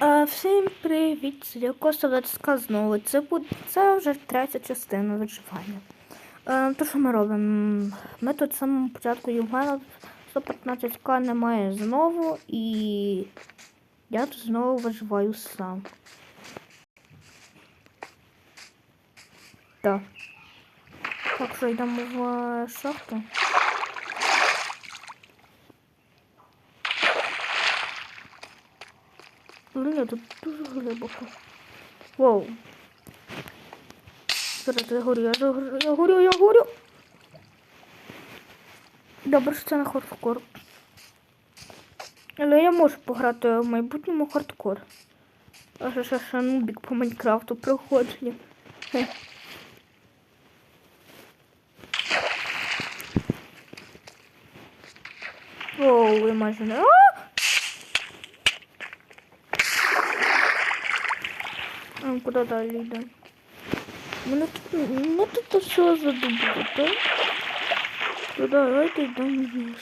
Всім привіт! Це Коста знову. Це буде це вже третя частина виживання. Е, то, що ми робимо? Ми тут з самого початку і в мене 115к немає знову, і я тут знову виживаю сам. Так. Так що йдемо в е, шахту. Блін, тут дуже глибоко. Воу. Зараз я горю, я горю, я горю, я горю. Добре, що це не хардкор. Але я можу пограти в майбутньому хардкор. А ще ще ще нубік по Майнкрафту проходження. Воу, я майже не. А! А, куда далі йдемо? Мене тут, ну тут все задумано, так? То давайте йдемо вниз.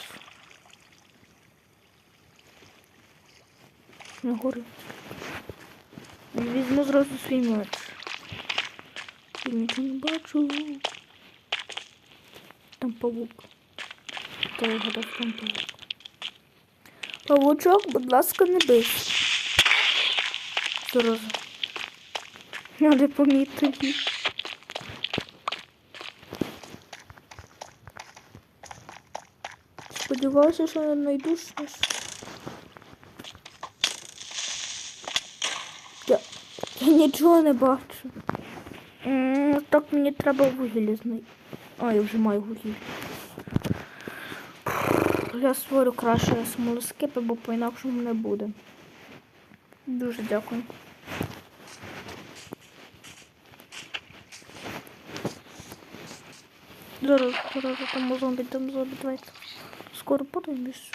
На гору. Візьму зразу свій. Я нічого не бачу. Там павук. Та я гадав, там павук. Павучок, будь ласка, не бий. Зараз. Надо помітити. Сподіваюся, що я знайду щось. Я, я нічого не бачу. Так мені треба вугілля знайти. А, я вже маю вугілля. Я створю краще смолоскипи, бо по-інакшому не буде. Дуже дякую. Зараз, зараз там зомбі, там зомбі, давайте. Скоро подивимось.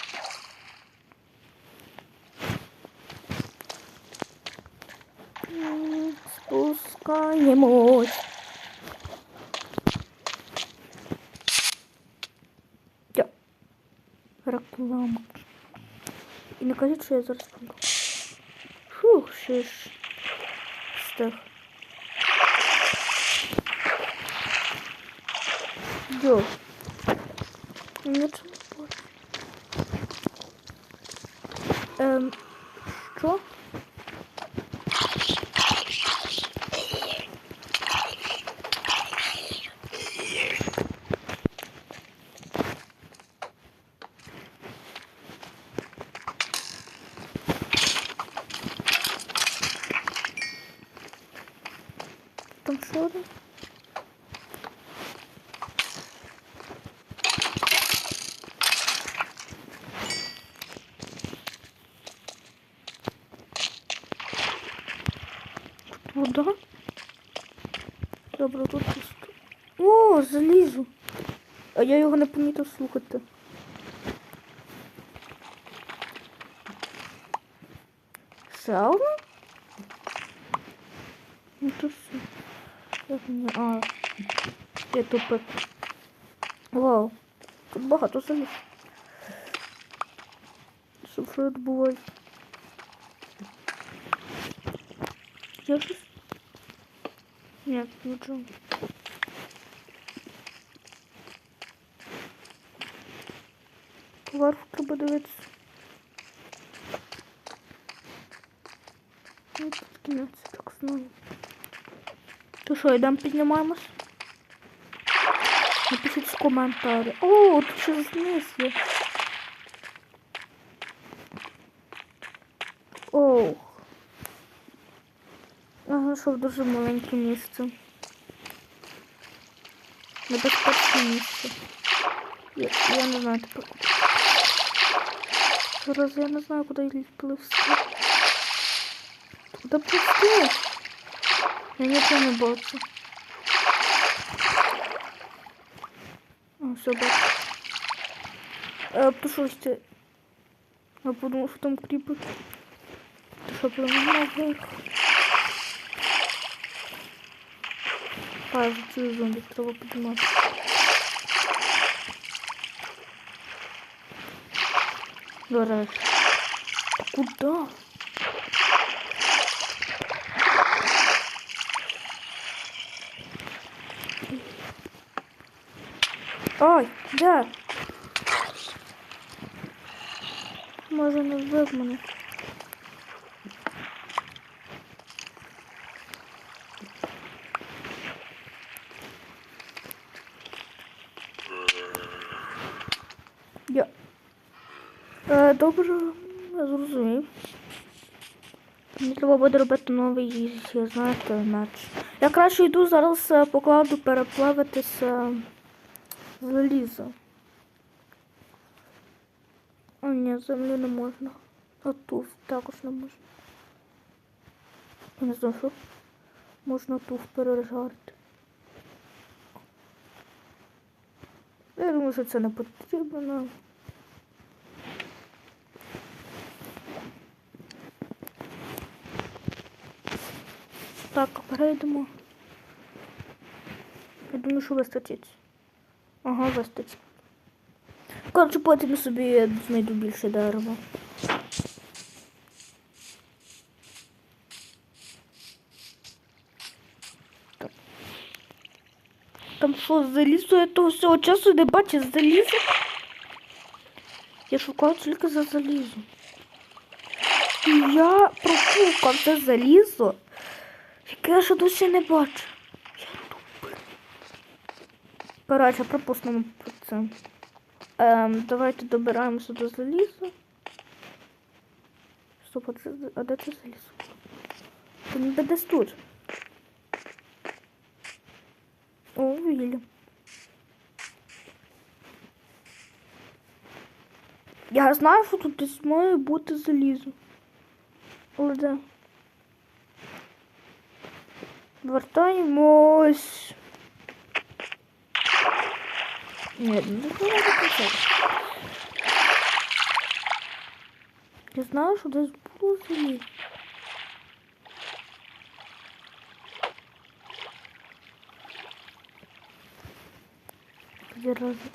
М, Спускаємось. Я. Реклама. І не кажіть, що я зараз помру. Фух, ще ж. gidiyor. Unutma. Um, Вода? Добре, тут пусто. О, залізу. А я його не помітив слухати. Одна? Ну то все. Як мені... А, я тупик. Вау. Тут багато заліз. Це відбувається? Я щось... Нет, нічого. Поверху треба дивитися. Ну, тут кінець, так знаю. То що, йдемо піднімаємось? Напишіть в коментарі. О, тут ще зниз є. Ох. Я знайшов дуже маленьке місце. Небезпечне місце. Я, я не знаю тепер. Зараз я не знаю, куди пливсти. Куди пливсти? Я нічого не бачу. О, все бачу. Е, послухайте. Я подумав, що там кріпер. Ти що, пливемо наверх? А, я чую зомбі, треба піднімати. До речі. Куда? Ой, да. Може не вбив. Буде робити новий, знаєте, меч. Я краще йду зараз е, покладу переплавитися залізо. О, ні, землі не можна. А туф також не можна. Не знаю, що можна туф пережарити. Я думаю, що це не потрібно. Так, перейдемо. Я думаю, що вистачить. Ага, вистачить. Коротше, потім собі знайду більше дерева. Там що, залізо? Я того всього часу не бачу залізо. Я шукаю тільки за залізо. І я пропукав це залізо, яке я ще досі не бачу. Я тупий. Коротше, пропустимо про це. Ем, давайте добираємося до заліза. Стоп, а, це, а де це залізо? Це ніби десь тут. О, Вілля. Я знаю, що тут десь має бути залізо. Але де? Вертаємось. Ні, не треба писати. Я знаю, що десь було залізо.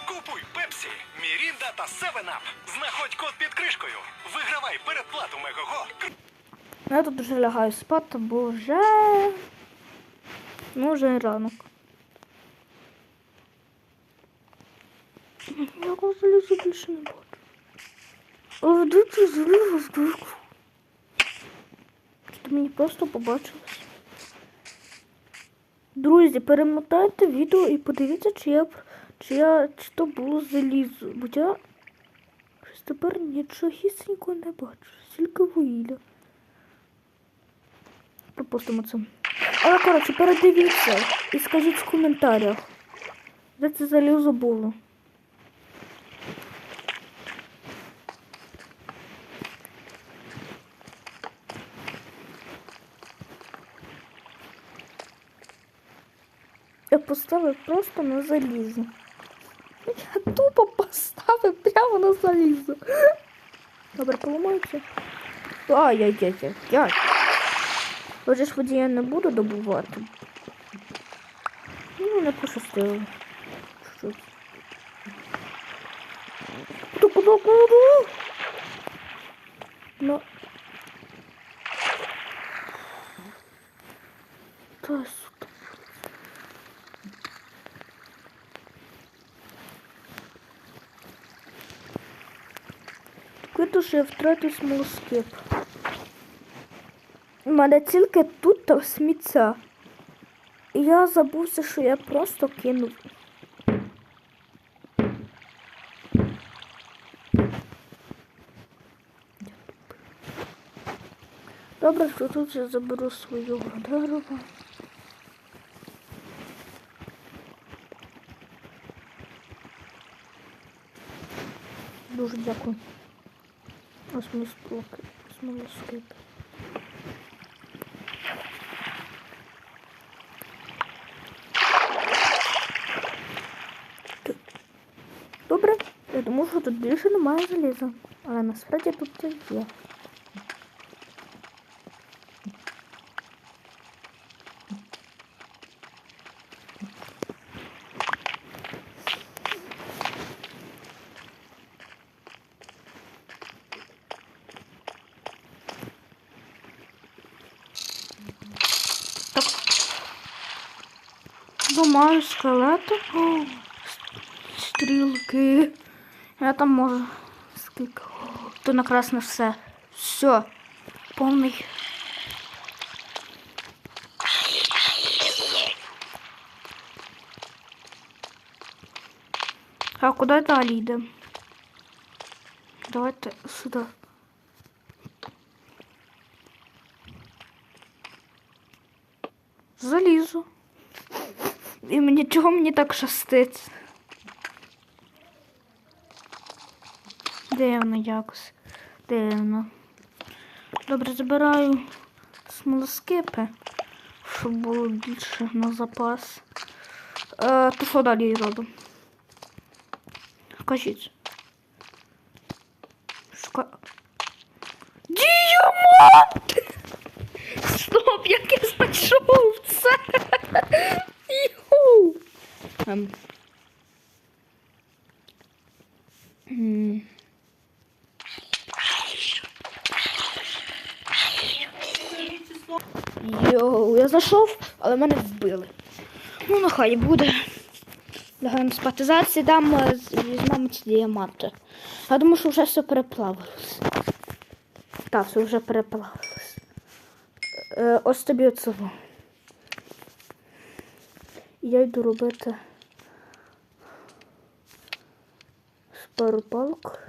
Купуй Пепсі, Мірінда та 7-Up. Знаходь код під кришкою. Вигравай передплату Мегого. Я тут вже лягаю спати, бо вже. Ну, вже ранок. Я залізу більше не бачу. Але де це залізо в кришку? Чи мені просто побачилось? Друзі, перемотайте відео і подивіться, чи я, чи я чи то було залізо. Бо я щось тепер нічогісінько не бачу. Тільки вугілля. Пропустимо це. Але, коротше, передивіться і скажіть в коментарях, де це залізо було. Я поставив просто на залізо. Я тупо поставив прямо на залізо. Добре, поламається. Ай-яй-яй-яй. Отже ж воді я не буду добувати. Ну, не пощастило. Чуть-чуть. Ну. Та сука. Квиту, я втратив смолоскип. У мене тільки тут та сміття. І я забувся, що я просто кинув. Добре, що тут я заберу свою дерево. Дуже дякую. Ось мені сплоки. Смолоскип. Добре, я думаю, що тут більше немає заліза. Але насправді тут є. Так. Думаю, скелети. О, стрілки. Я там можу. Скільки. На красне все. Все. Повний. А куди далі йдемо? Давайте сюди. Залізу. І мені чого мені так щастить? Дивно якось. Дивно. Добре, забираю смолоскипи, щоб було більше на запас. Е, то що далі робимо? Кажіть. Шка... Діамант! Стоп, як я знайшов це! Юху! Ем. М. Йоу, я знайшов, але мене вбили. Ну, нехай буде. Лягаємо спати. Зараз сідам, е, візьмемо ці діаманти. Я думаю, що вже все переплавилось. Так, все вже переплавилось. Е, ось тобі оцього. Я йду робити пару палок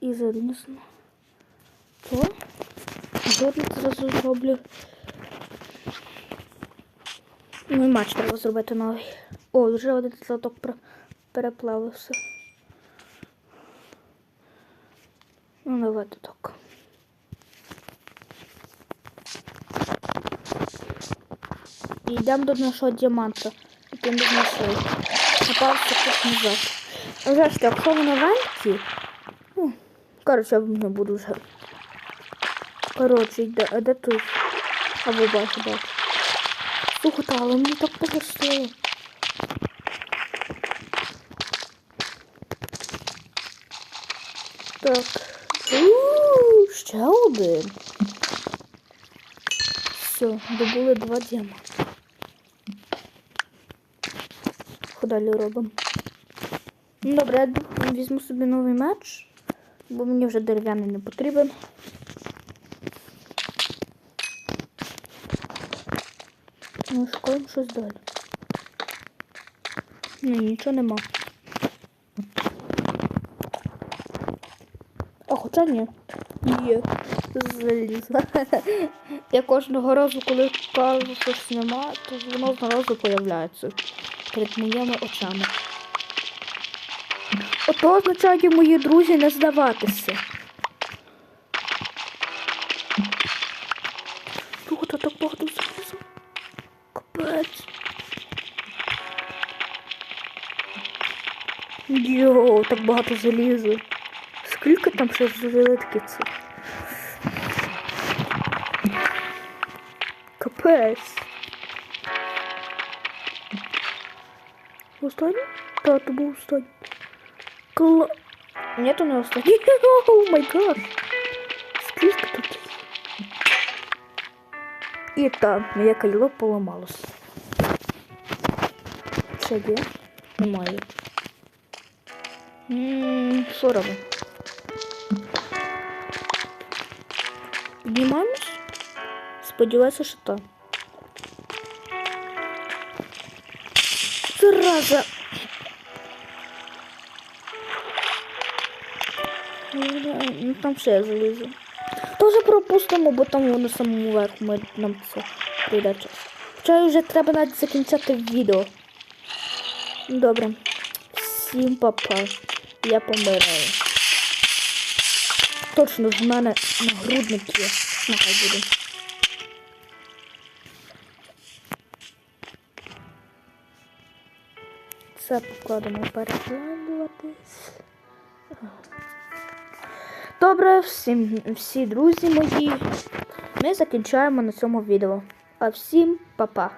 і залізно. То. Зразу зроблю. Ну і матч треба зробити новий. О, вже один злоток пер- переплавився. Ну, давайте так. І йдемо до нашого діаманта, який ми знайшли. Напався тут назад. Вже ж так, якщо воно венці, ну, коротше, я не буду вже. Коротше, йде, а де тут? Або бачу, бачу. Слухайте, мені так пощастило. Так. У, ще один. Все, добули два діаманти. Далі робимо? Добре, візьму собі новий меч, бо мені вже дерев'яний не потрібен. Ну, шукаємо щось далі. Ні, нічого нема. А хоча ні. Є. Залізла. Я кожного разу, коли кажу, що щось нема, то воно зразу появляється перед моїми очами. Ото означає, мої друзі, не здаватися. Так багато залізу. Скільки там ще залитки це? Капець. Останній? Так, то був останній. Кла... Ні, то не останній. О май гад. Скільки тут? І там моє кайло поламалося. Ще є? Немає. Ммм, що робимо? Піднімаємось? Сподіваюся, що так. Зараза! Ну, там ще залізу. Тоже пропустимо, бо там воно самому верху ми, нам це прийде час. Хоча вже треба навіть закінчати відео. Добре. Всім папа. Я помираю. Точно в мене нагрудник є. Нехай буде. Це покладемо перекладуватись. Добре, всім, всі друзі мої. Ми закінчаємо на цьому відео. А всім па-па.